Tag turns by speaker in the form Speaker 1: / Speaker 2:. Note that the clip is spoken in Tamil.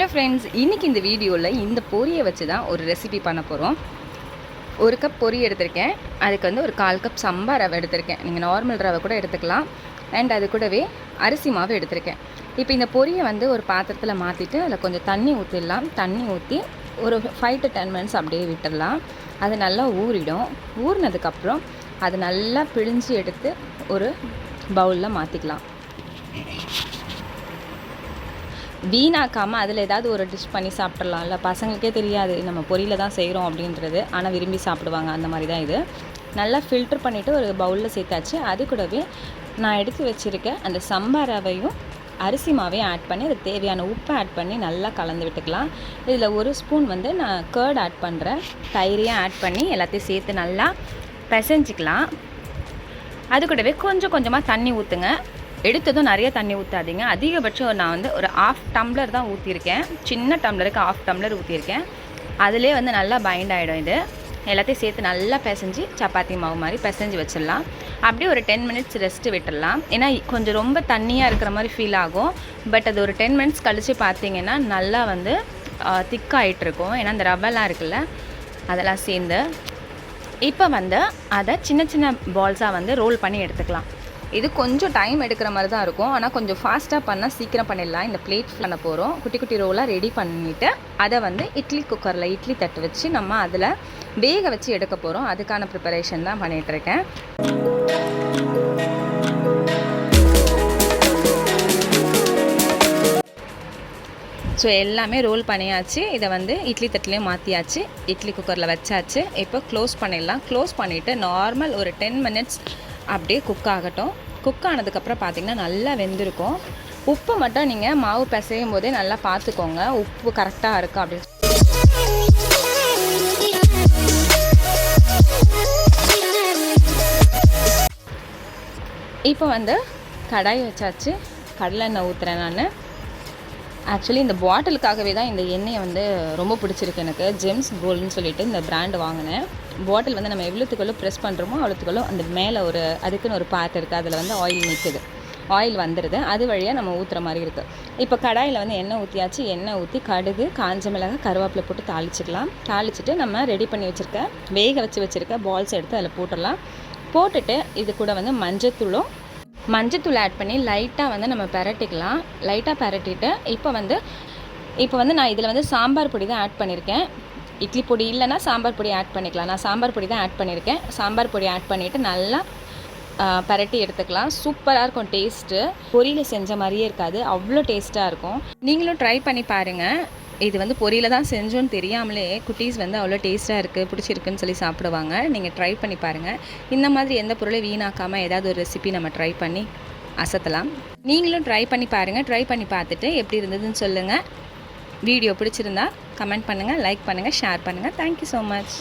Speaker 1: ஹலோ ஃப்ரெண்ட்ஸ் இன்றைக்கி இந்த வீடியோவில் இந்த பொரியை வச்சு தான் ஒரு ரெசிபி பண்ண போகிறோம் ஒரு கப் பொரி எடுத்திருக்கேன். அதுக்கு வந்து ஒரு கால் கப் சம்பா ரவை எடுத்திருக்கேன். நீங்கள் நார்மல் ரவை கூட எடுத்துக்கலாம். அண்ட் அது கூடவே அரிசி மாவு எடுத்திருக்கேன். இப்போ இந்த பொரியை வந்து ஒரு பாத்திரத்தில் மாற்றிட்டு அதில் கொஞ்சம் தண்ணி ஊற்றிடலாம் தண்ணி ஊற்றி ஒரு ஃபைவ் டு டென் மினிட்ஸ் அப்படியே விட்டுடலாம். அது நல்லா ஊறிடும். ஊறினதுக்கப்புறம் அது நல்லா பிழிஞ்சு எடுத்து ஒரு பவுலில் மாற்றிக்கலாம் வீணாக்காமல் அதில் ஏதாவது ஒரு டிஷ் பண்ணி சாப்பிட்றலாம்ல பசங்களுக்கே தெரியாது. நம்ம பொரியல தான் செய்கிறோம் அப்படின்றது. ஆனால் விரும்பி சாப்பிடுவாங்க. அந்த மாதிரி தான் இது. நல்லா ஃபில்டர் பண்ணிவிட்டு ஒரு பவுலில் சேர்த்தாச்சு. அது கூடவே நான் எடுத்து வச்சுருக்க அந்த சம்பா ரவையும் அரிசி மாவையும் ஆட் பண்ணி அதுக்கு தேவையான உப்பை ஆட் பண்ணி நல்லா கலந்து விட்டுக்கலாம். இதில் ஒரு ஸ்பூன் வந்து நான் கேர்ட் ஆட் பண்ணுறேன் தயிரையும் ஆட் பண்ணி எல்லாத்தையும் சேர்த்து நல்லா பிசைஞ்சிக்கலாம். அது கூடவே கொஞ்சம் கொஞ்சமாக தண்ணி ஊற்றுங்க எடுத்ததும் நிறைய தண்ணி ஊற்றாதீங்க அதிகபட்சம் நான் வந்து ஒரு ஆஃப் டம்ளர் தான் ஊற்றிருக்கேன் சின்ன டம்ளருக்கு ஆஃப் டம்ளர் ஊற்றிருக்கேன் அதிலே வந்து நல்லா பைண்ட் ஆகிடும் இது. எல்லாத்தையும் சேர்த்து நல்லா பிசைஞ்சு சப்பாத்தி மாவு மாதிரி பிசைஞ்சு வச்சிடலாம். அப்படியே ஒரு டென் மினிட்ஸ் ரெஸ்ட்டு விட்டுடலாம். ஏன்னா கொஞ்சம் ரொம்ப தண்ணியாக இருக்கிற மாதிரி ஃபீல் ஆகும். பட் அது ஒரு டென் மினிட்ஸ் கழித்து பார்த்தீங்கன்னா நல்லா வந்து திக்காயிட்டு இருக்கும் ஏன்னா அந்த ரவெல்லாம் இருக்குல்ல அதெல்லாம் சேர்ந்து. இப்போ வந்து அதை சின்ன சின்ன பால்ஸாக வந்து ரோல் பண்ணி எடுத்துக்கலாம். இது கொஞ்சம் டைம் எடுக்கிற மாதிரி தான் இருக்கும். ஆனால் கொஞ்சம் ஃபாஸ்ட்டாக பண்ணால் சீக்கிரம் பண்ணிடலாம். இந்த பிளேட் பண்ண போகிறோம் குட்டி குட்டி ரோலாக ரெடி பண்ணிவிட்டு அதை வந்து இட்லி குக்கரில் இட்லி தட்டு வச்சு நம்ம அதில் வேக வச்சு எடுக்க போகிறோம் அதுக்கான ப்ரிப்பரேஷன் தான் பண்ணிகிட்ருக்கேன் ஸோ எல்லாமே ரோல் பண்ணியாச்சு. இதை வந்து இட்லி தட்டிலையும் மாற்றியாச்சு இட்லி குக்கரில் வச்சாச்சு. இப்போ க்ளோஸ் பண்ணிடலாம். க்ளோஸ் பண்ணிவிட்டு நார்மல் ஒரு டென் மினிட்ஸ் அப்படியே குக் ஆகட்டும். குக் ஆனதுக்கப்புறம் பார்த்திங்கன்னா நல்லா வெந்திருக்கும். உப்பு மட்டும் நீங்கள் மாவு பிசையும் போதே நல்லா பார்த்துக்கோங்க. உப்பு கரெக்டாக இருக்கா அப்படின்னு. இப்போ வந்து கடாய் வச்சாச்சு. கடலெண்ணெய் ஊற்றுறேன் நான். ஆக்சுவலி இந்த பாட்டிலுக்காகவே தான் இந்த எண்ணெயை வந்து ரொம்ப பிடிச்சிருக்கு எனக்கு. ஜெம்ஸ் கோல்டுன்னு சொல்லிட்டு இந்த பிராண்ட் வாங்கினேன். பாட்டில் வந்து நம்ம எவ்வளோத்துக்குள்ளே ப்ரெஸ் பண்ணுறோமோ அவ்வளோத்துக்குள்ளே அந்த மேலே ஒரு அதுக்குன்னு ஒரு பார்ட் இருக்குது அதில் வந்து ஆயில் நிற்குது ஆயில் வந்துடுது அது வழியாக நம்ம ஊற்றுற மாதிரி இருக்குது இப்போ கடாயில் வந்து எண்ணெய் ஊற்றியாச்சு எண்ணெய் ஊற்றி கடுகு காஞ்ச மிளகாய் கருவேப்பிலை போட்டு தாளிச்சிக்கலாம் தாளிச்சிட்டு நம்ம ரெடி பண்ணி வச்சுருக்க வேக வச்சு வச்சுருக்க பால்ஸ் எடுத்து அதில் போட்டுடலாம். போட்டுட்டு இது கூட வந்து மஞ்சத்தூளும் மஞ்சத்தூள் ஆட் பண்ணி லைட்டாக வந்து நம்ம பரட்டிக்கலாம். லைட்டாக பரட்டிட்டு இப்போ வந்து இப்போ வந்து நான் இதில் வந்து சாம்பார் பொடி தான் ஆட் பண்ணியிருக்கேன் இட்லி பொடி இல்லைன்னா சாம்பார் பொடி ஆட் பண்ணிக்கலாம். நான் சாம்பார் பொடி தான் ஆட் பண்ணியிருக்கேன் சாம்பார் பொடி ஆட் பண்ணிவிட்டு நல்லா பரட்டி எடுத்துக்கலாம். சூப்பராக இருக்கும் டேஸ்ட்டு பொரியில் செஞ்ச மாதிரியே இருக்காது. அவ்வளோ டேஸ்ட்டாக இருக்கும். நீங்களும் ட்ரை பண்ணி பாருங்கள் இது வந்து பொரியில் தான் செஞ்சோன்னு தெரியாமலே குட்டீஸ் வந்து அவ்வளோ டேஸ்ட்டாக இருக்குது பிடிச்சிருக்குன்னு சொல்லி சாப்பிடுவாங்க. நீங்கள் ட்ரை பண்ணி பாருங்கள் இந்த மாதிரி எந்த பொருளை வீணாக்காமல் ஏதாவது ஒரு ரெசிபி நம்ம ட்ரை பண்ணி அசத்தலாம். நீங்களும் ட்ரை பண்ணி பாருங்கள் ட்ரை பண்ணி பார்த்துட்டு எப்படி இருந்ததுன்னு சொல்லுங்கள் வீடியோ பிடிச்சிருந்தா கமெண்ட் பண்ணுங்கள் லைக் பண்ணுங்கள் ஷேர் பண்ணுங்கள் தேங்க்யூ ஸோ மச்